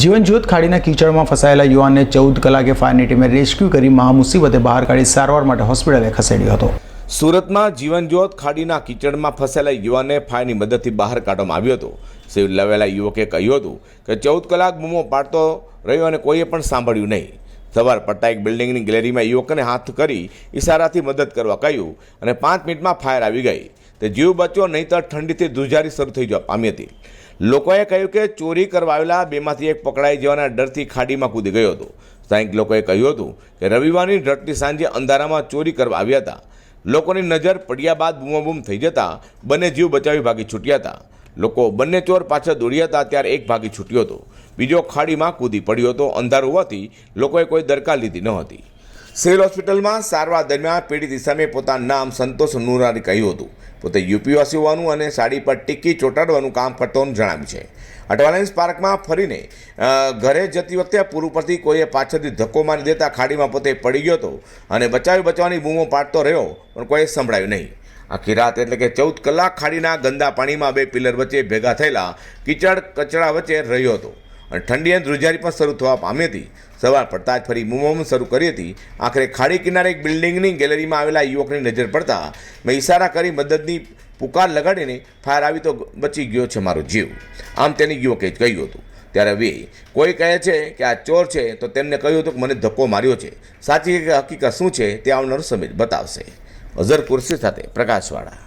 જીવનજ્યોત ખાડીના કીચડમાં ફસાયેલા યુવાનને ચૌદ કલાકે ફાયરની ટીમે રેસ્ક્યુ કરી મહામુસીબતે બહાર કાઢી સારવાર માટે હોસ્પિટલે ખસેડ્યો હતો. સુરતમાં જીવનજ્યોત ખાડીના કીચડમાં ફસાયેલા યુવાનને ફાયરની મદદથી બહાર કાઢવામાં આવ્યો હતો. સિવિલ લવેલા યુવકે કહ્યું હતું કે ચૌદ કલાક બૂમો પાડતો રહ્યો અને કોઈએ પણ સાંભળ્યું નહીં. સવાર પડતા એક બિલ્ડિંગની ગેલેરીમાં યુવકને હાથ કરી ઇશારાથી મદદ કરવા કહ્યું અને પાંચ મિનિટમાં ફાયર આવી ગઈ. તે જીવ બચ્યો, નહીંતર ઠંડીથી ધ્રુજારી શરૂ થઈ જવા પામી હતી લોકોએ કહ્યું કે ચોરી કરવા આવેલા બેમાંથી એક પકડાઈ જવાના ડરથી ખાડીમાં કૂદી ગયો હતો. સ્થાનિક લોકોએ કહ્યું હતું કે રવિવારની રટતી સાંજે અંધારામાં ચોરી કરવા આવ્યા હતા. લોકોની નજર પડ્યા બાદ બૂમાબૂમ થઈ જતા બંને જીવ બચાવી ભાગી છૂટ્યા હતા. લોકો બંને ચોર પાછળ દોડ્યા હતા, ત્યારે એક ભાગી છૂટ્યો હતો. બીજો ખાડીમાં કૂદી પડ્યો હતો. અંધારું હોવાથી લોકોએ કોઈ દરકાર લીધી ન હતી. સિવિલ હોસ્પિટલમાં સારવાર દરમિયાન પીડિત ઇસામે પોતાનું નામ સંતોષ નુરાને કહ્યું હતું. પોતે યુપીવાસી હોવાનું અને સાડી પર ટીકી ચોંટાડવાનું કામ કરતો જણાવ્યું છે. અટવાલેન્સ પાર્કમાં ફરીને ઘરે જતી વખતે પૂર ઉપરથી કોઈએ પાછળથી ધક્કો મારી દેતા ખાડીમાં પોતે પડી ગયો હતો અને બચાવી બચાવવાની બૂમો પાડતો રહ્યો, પણ કોઈએ સંભળાયું નહીં. આખી રાત એટલે કે ચૌદ કલાક ખાડીના ગંદા પાણીમાં બે પિલર વચ્ચે ભેગા થયેલા કીચડ કચરા વચ્ચે રહ્યો હતો. ઠંડી અને ધ્રુજારી પણ શરૂ થવા પામી હતી. સવાર પડતા જ ફરી બૂમોમ શરૂ કરી હતી. આખરે ખાડી કિનારે એક બિલ્ડિંગની ગેલેરીમાં આવેલા યુવકની નજર પડતા મેં ઇશારા કરી મદદની પુકાર લગાડીને ફાયર આવી તો બચી ગયો છે મારો જીવ. આમ તેની યુવકે જ કહ્યું હતું. ત્યારે વે, કોઈ કહે છે કે આ ચોર છે તો તેમને કહ્યું હતું કે મને ધક્કો માર્યો છે. સાચી હકીકત શું છે તે આવનારો સમય બતાવશે. અઝર કુર્સી સાથે પ્રકાશવાળા.